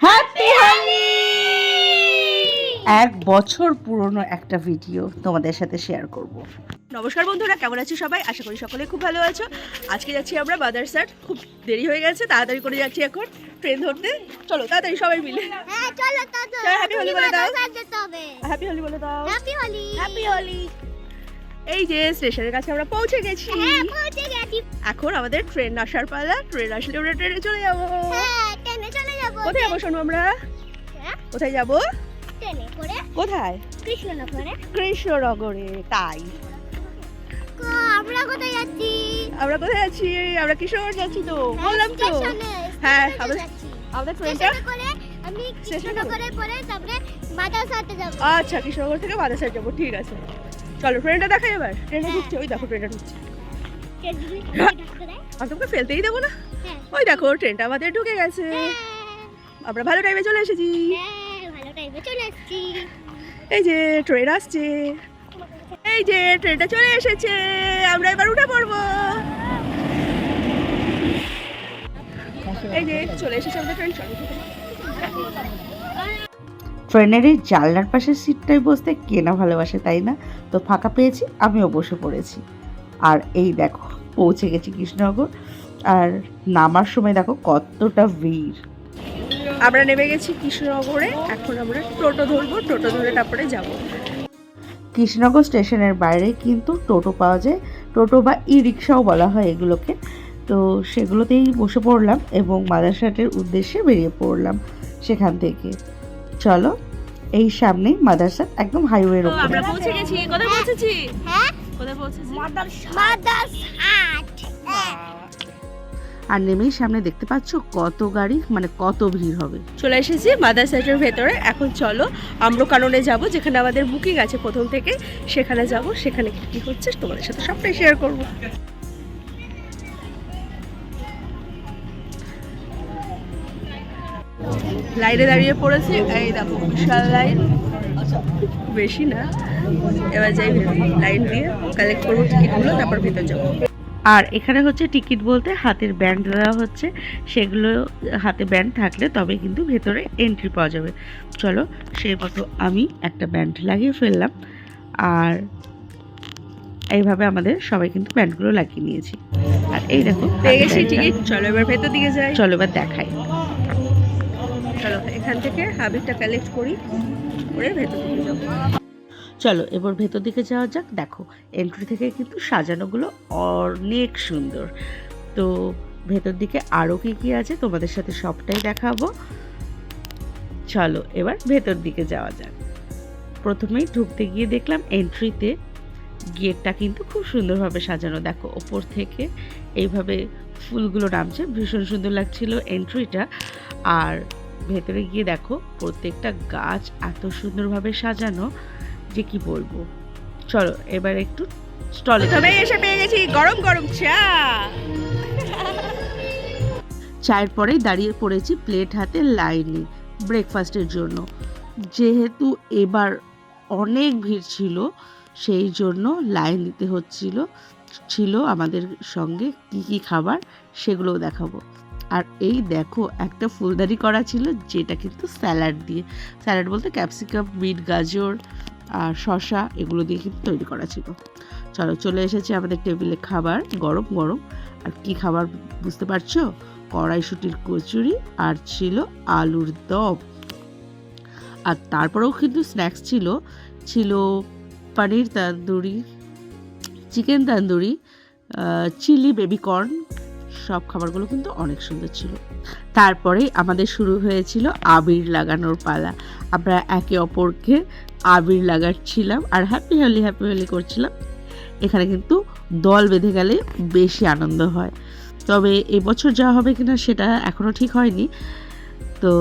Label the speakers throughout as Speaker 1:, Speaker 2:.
Speaker 1: Happy Holi এক বছর পুরনো একটা ভিডিও তোমাদের সাথে শেয়ার করব।
Speaker 2: নমস্কার বন্ধুরা কেমন আছো সবাই? আশা করি সকলে খুব ভালো আছো। আজকে যাচ্ছি আমরা মাদারসাট খুব দেরি হয়ে গেছে তাড়াতাড়ি করে যাচ্ছি এখন ট্রেন ধরতে। চলো তাড়াতাড়ি সবাই মিলে।
Speaker 3: হ্যাঁ চলো
Speaker 2: চলো, happy হোলি বলে দাও। হ্যাপি হোলি বলে দাও।
Speaker 3: হ্যাপি হোলি
Speaker 2: হ্যাপি হোলি এই যে স্টেশনের কাছে আমরা পৌঁছে গেছি।
Speaker 3: হ্যাঁ পৌঁছে গেছি।
Speaker 2: এখন আমাদের ট্রেন আসার পালা। ট্রেন আসলে আমরা ট্রেনে চলে যাব।
Speaker 3: হ্যাঁ ট্রেনে চলে যাব
Speaker 2: কোথায় যাব শোনো আমরা
Speaker 3: হ্যাঁ
Speaker 2: কোথায় যাব কোথায়
Speaker 3: কৃষ্ণনগরে
Speaker 2: কৃষ্ণনগরে তাই
Speaker 3: আমরা কোথায় যাচ্ছি
Speaker 2: আমরা কোথায় যাচ্ছি আমরা কৃষ্ণনগর যাচ্ছি তো বললাম তো হ্যাঁ, আমাদের ট্রেনটা
Speaker 3: আমি
Speaker 2: স্টেশনে
Speaker 3: পরে তারপরে মাদ্রাসাতে যাব
Speaker 2: আচ্ছা কৃষ্ণনগর থেকে মাদাসার যাব ঠিক আছে চলো ট্রেনটা দেখাই এবার ট্রেনটা ঢুকছে ওই দেখো ট্রেনটা ঢুকছে আমি তোমাকে ফেলতেই দেবো না
Speaker 3: হ্যাঁ
Speaker 2: ওই দেখো ট্রেনটা আমাদের ঢুকে গেছে আমরা ভালো টাইমে চলে এসেছি।
Speaker 3: হ্যাঁ ভালো টাইমে চলে এসেছি।
Speaker 2: এই যে ট্রেন আসছে। এই যে ট্রেনটা চলে এসেছে। আমরা এবার উঠে পড়ব। এই যে চলে এসেছে আমাদের ট্রেন চলো।
Speaker 1: ট্রেনের এই জানলার পাশের সিটটায় বসতে কে না ভালোবাসে তাই না? তো ফাঁকা পেয়েছি আমিও বসে পড়েছি। আর এই দেখো পৌঁছে গেছি কৃষ্ণনগর। আর নামার সময় দেখো কতটা ভিড়।
Speaker 2: আমরা নেমে গেছি কৃষ্ণনগরে এখন আমরা টোটো ধরবো টোটো ধরে তারপরে যাব।
Speaker 1: কৃষ্ণনগর স্টেশনের বাইরে কিন্তু টোটো পাওয়া যায় টোটো বা ই রিক্সাও বলা হয় এগুলোকে। তো সেগুলোতেই বসে পড়লাম এবং মাদারসাটের উদ্দেশ্যে বেরিয়ে পড়লাম সেখান থেকে। চলো এই সামনে মাদারসাট একদম হাইওয়ের
Speaker 2: তো
Speaker 1: ওপরে
Speaker 2: আমরা পৌঁছে গেছি কোথায় পৌঁছেছি?
Speaker 3: হ্যাঁ?
Speaker 2: কোথায় পৌঁছেছি?
Speaker 3: মাদ্রাসাত
Speaker 1: আর নেমেই সামনে দেখতে পাচ্ছ কত গাড়ি মানে কত ভিড় হবে।
Speaker 2: চলে এসেছি মাদার সাইটের ভেতরে। এখন চলো, আম্রকাননে যাব, যেখানে আমাদের বুকিং আছে প্রথম থেকে। সেখানে যাব, সেখানে কি হচ্ছে তোমাদের সাথে সবটাই শেয়ার করব। লাইনে দাঁড়িয়ে পড়েছি। এই দেখো, বিশাল লাইন বেশি না। এবার যাই লাইন দিয়ে কালেক্ট করব টিকিটগুলো তারপর ভেতর যাব।
Speaker 1: আর এখানে হচ্ছে টিকিট বলতে হাতের ব্যান্ড দেওয়া হচ্ছে। সেগুলো হাতে ব্যান্ড থাকলে তবে কিন্তু ভেতরে এন্ট্রি পাওয়া যাবে। চলো সেই মতো আমি একটা ব্যান্ড লাগিয়ে ফেললাম। আর এইভাবে আমাদের সবাই কিন্তু ব্যান্ডগুলো লাগিয়ে নিয়েছি। আর এই দেখো
Speaker 2: টিকিট চলো এবার ভেতর দিকে যাই।
Speaker 1: চলো এবার দেখাই।
Speaker 2: চলো এখান থেকে হাবিবটা কালেক্ট করি করে ভেতর দিকে যাব।
Speaker 1: চলো, এবার ভেতর দিকে যাওয়া যাক। দেখো এন্ট্রি থেকে কিন্তু সাজানোগুলো অনেক সুন্দর। তো ভেতর দিকে আরও কী কী আছে তোমাদের সাথে সবটাই দেখাবো। চলো, এবার ভেতর দিকে যাওয়া যাক। প্রথমেই ঢুকতে গিয়ে দেখলাম এন্ট্রিতে গেটটা কিন্তু খুব সুন্দরভাবে সাজানো। দেখো, ওপর থেকে এইভাবে ফুলগুলো নামছে, ভীষণ সুন্দর লাগছিল এন্ট্রিটা আর ভেতরে গিয়ে দেখো, প্রত্যেকটা গাছ এত সুন্দরভাবে সাজানো। যে কি বলব? চলো এবার একটু স্টলে
Speaker 2: তবে এসে পেয়ে গেছি? গরম গরম চা।
Speaker 1: চায়ের পরেই দাঁড়িয়ে পড়েছি প্লেট হাতে লাইনে ব্রেকফাস্টের জন্য। যেহেতু এবার অনেক ভিড় ছিল সেই জন্য লাইন দিতে হচ্ছিল ছিল আমাদের সঙ্গে কি কি খাবার সেগুলোও দেখাবো। আর এই দেখো একটা ফুলদারি করা ছিল যেটা কিন্তু স্যালাড দিয়ে। স্যালাড বলতে ক্যাপসিকাম বিট গাজর আর শসা এগুলো দিয়ে কিন্তু তৈরি করা ছিল। চলো চলে এসেছে আমাদের টেবিলে খাবার, গরম গরম। আর কি খাবার বুঝতে পারছ? কড়াইশুটির কচুরি আর ছিল আলুর দম। আর তারপরেও কিন্তু স্ন্যাক্স ছিল। ছিল paneer tandoori, chicken tandoori chilli baby corn, সব খাবারগুলো কিন্তু অনেক সুন্দর ছিল। তারপরে আমাদের শুরু হয়েছিল আবির লাগানোর পালা। আমরা একে অপরকে আবির লাগাচ্ছিলাম আর হ্যাপি হোলি হ্যাপি হোলি করছিলাম। এখানে কিন্তু দল বেঁধে গেলে বেশি আনন্দ হয়। তবে এবছর যা হবে কিনা সেটা এখনও ঠিক হয়নি। তো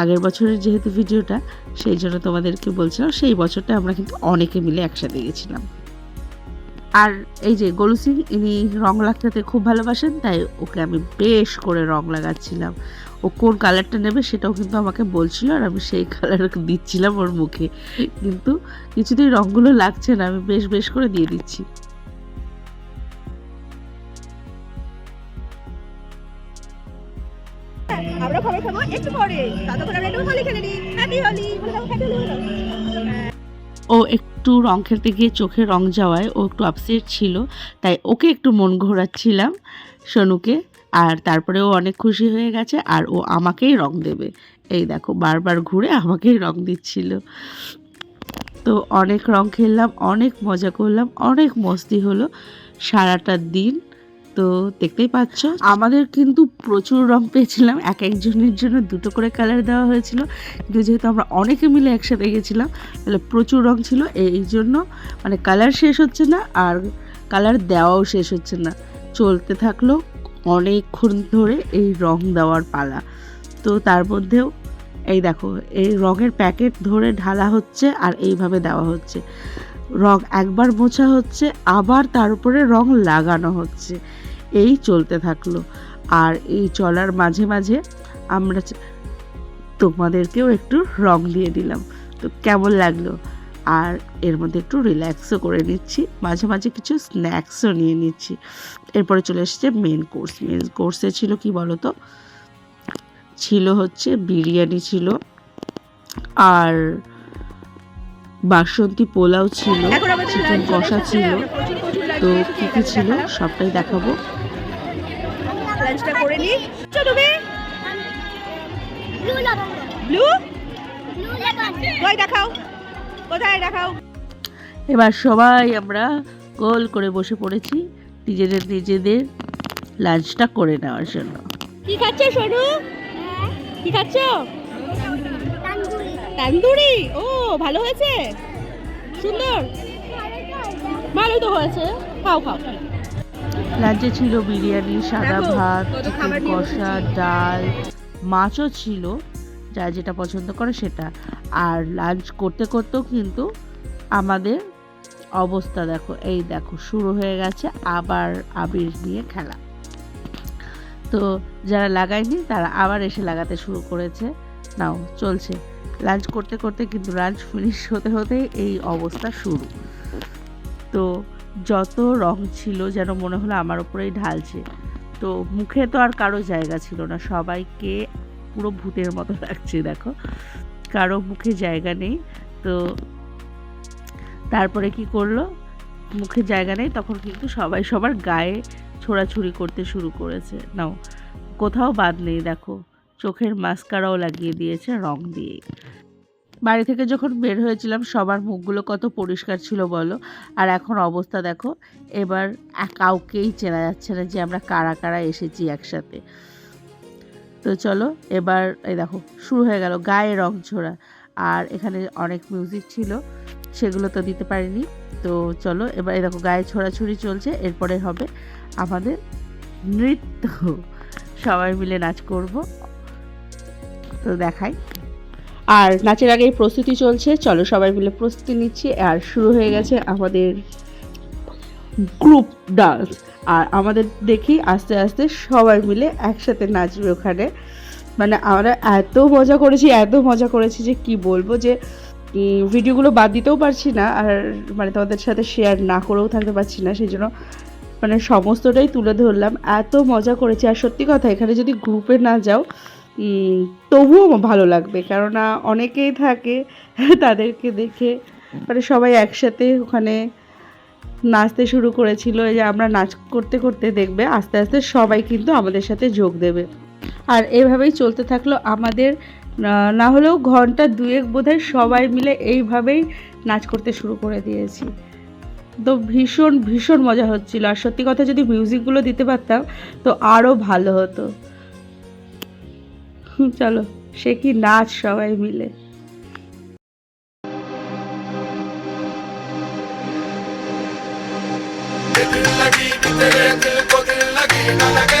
Speaker 1: আগের বছরের যেহেতু ভিডিওটা, সেই জন্য তোমাদেরকে বলছিলাম, সেই বছরটা আমরা কিন্তু অনেকে মিলে একসাথে গেছিলাম। আর এই যে গোলু সিং ইনি রং লাগাতে খুব ভালোবাসেন তাই ওকে আমি বেশ করে রং লাগাচ্ছিলাম। ও কোন কালারটা নেবে সেটাও কিন্তু আমাকে বলছিল আর আমি সেই কালার দিচ্ছিলাম ওর মুখে। কিন্তু কিছুতেই রঙগুলো লাগছে না আমি বেশ বেশ করে দিয়ে দিচ্ছি।
Speaker 2: আমরা খাবার খাব একটু একটু পরে। ততক্ষণ আমরা একটু হোলি খেলে নিই। হ্যাপি হোলি। বলে দাও হ্যাপি হোলি।
Speaker 1: ও একটু রং খেলতে গিয়ে চোখে রং যাওয়ায় ও একটু আপসেট ছিল, তাই ওকে একটু মন ঘোরাচ্ছিলাম সোনুকে, আর তারপরে ও অনেক খুশি হয়ে গেছে, আর ও আমাকেই রং দেবে। এই দেখো, বারবার ঘুরে আমাকেই রং দিচ্ছিল। তো অনেক রং খেললাম, অনেক মজা করলাম, অনেক মস্তি হলো সারাটা দিন। তো দেখতেই পাচ্ছ। আমাদের কিন্তু প্রচুর রং পেয়েছিলাম। এক একজনের জন্য দুটো করে কালার দেওয়া হয়েছিল। কিন্তু যেহেতু আমরা অনেকে মিলে একসাথে গেছিলাম, তাহলে প্রচুর রং ছিল। এই জন্য মানে কালার শেষ হচ্ছে না আর কালার দেওয়াও শেষ হচ্ছে না। চলতে থাকল অনেকক্ষণ ধরে এই রং দেওয়ার পালা। তো তার মধ্যেও এই দেখো, এই রঙের প্যাকেট ধরে ঢালা হচ্ছে আর এইভাবে দেওয়া হচ্ছে। রং একবার মোছা হচ্ছে, আবার তার উপরে রং লাগানো হচ্ছে। এই চলতে থাকল। আর এই চলার মাঝে মাঝে আমরা তোমাদেরকেও একটু রং দিয়ে দিলাম। তো কেমন লাগল? আর এর মধ্যে একটু রিল্যাক্সও করে নিচ্ছি। মাঝে মাঝে কিছু স্ন্যাক্সও নিয়ে নিচ্ছি। এরপরে চলে এসেছে মেন কোর্স মেন কোর্সে ছিল কি বলো তো ছিল হচ্ছে বিরিয়ানি ছিল। আর বাসন্তী পোলাও ছিল চিকেন কষা ছিল। তো কী কী ছিল সবটাই দেখাবো।
Speaker 2: লাঞ্চটা করে
Speaker 3: ব্লু
Speaker 2: কই দেখাও? কোথায় দেখাও?
Speaker 1: এবার সবাই আমরা গোল করে বসে পড়েছি নিজেদের নিজেদের লাঞ্চটা করে নেওয়ার জন্য।
Speaker 2: কি খাচ্ছ সোনু? কি খাচ্ছ?
Speaker 3: তান্দুরি?
Speaker 2: ও ভালো হয়েছে? সুন্দর? ভালোই তো হয়েছে। খাও খাও।
Speaker 1: লাঞ্চে ছিল বিরিয়ানি সাদা ভাত কষা ডাল মাছও ছিল যা যেটা পছন্দ করে সেটা। আর লাঞ্চ করতে করতেও কিন্তু আমাদের অবস্থা দেখো এই দেখো শুরু হয়ে গেছে আবার আবির নিয়ে খেলা। তো যারা লাগায়নি তারা আবার এসে লাগাতে শুরু করেছে। নাও চলছে। লাঞ্চ করতে করতে কিন্তু লাঞ্চ ফিনিশ হতে হতে এই অবস্থা শুরু। তো যত রং ছিল যেন মনে হলো আমার ওপরেই ঢালছে, তো মুখে তো আর কারও জায়গা ছিল না। সবাইকে পুরো ভূতের মতো লাগছে, দেখো। কারও মুখে জায়গা নেই, তো তারপরে কি করল? মুখে জায়গা নেই, তখন কিন্তু সবাই সবার গায়ে ছোড়াছুড়ি করতে শুরু করেছে। নাও, কোথাও বাদ নেই, দেখো। চোখের মাস্কারাও লাগিয়ে দিয়েছে রং দিয়ে। বাড়ি থেকে যখন বের হয়েছিলাম, সবার মুখগুলো কত পরিষ্কার ছিল বলো? আর এখন অবস্থা দেখো, এবার কাউকেই চেনা যাচ্ছে না যে আমরা কারা কারা এসেছি একসাথে। তো চলো, এবার এই দেখো, শুরু হয়ে গেল গায়ে রং ছোড়া আর এখানে অনেক মিউজিক ছিল, সেগুলো তো দিতে পারিনি। তো চলো, এবার এই দেখো গায়ে ছোড়াছুড়ি চলছে, এরপরে হবে আমাদের নৃত্য। সবাই মিলে নাচ করব। তো দেখাই। আর নাচের আগেই প্রস্তুতি চলছে। চলো সবাই মিলে প্রস্তুতি নিচ্ছি। আর শুরু হয়ে গেছে আমাদের গ্রুপ ডান্স আর আমাদের দেখি আস্তে আস্তে সবাই মিলে একসাথে নাচবে ওখানে। মানে আমরা এত মজা করেছি, এত মজা করেছি যে কি বলব যে ভিডিওগুলো বাদ দিতেও পারছি না। আর মানে তোমাদের সাথে শেয়ার না করেও থাকতে পারছি না। সেই জন্য মানে সমস্তটাই তুলে ধরলাম। এত মজা করেছি। আর সত্যি কথা, এখানে যদি গ্রুপে না যাও তবুও ভালো লাগবে। কেননা অনেকেই থাকে তাদেরকে দেখে। মানে সবাই একসাথে ওখানে নাচতে শুরু করেছিল। যে আমরা নাচ করতে করতে দেখবে, আস্তে আস্তে সবাই কিন্তু আমাদের সাথে যোগ দেবে। আর এভাবেই চলতে থাকল আমাদের। না- হলেও ঘণ্টা দুয়েক বোধহয় সবাই মিলে এইভাবেই নাচ করতে শুরু করে দিয়েছি। তো ভীষণ ভীষণ মজা হচ্ছিল। আর সত্যি কথা যদি মিউজিকগুলো দিতে পারতাম, তো আরও ভালো হতো। চলো সে কি নাচ সবাই মিলে
Speaker 4: दिल लगी भी तेरे दिल को दिल लगी न लगे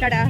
Speaker 2: টাটা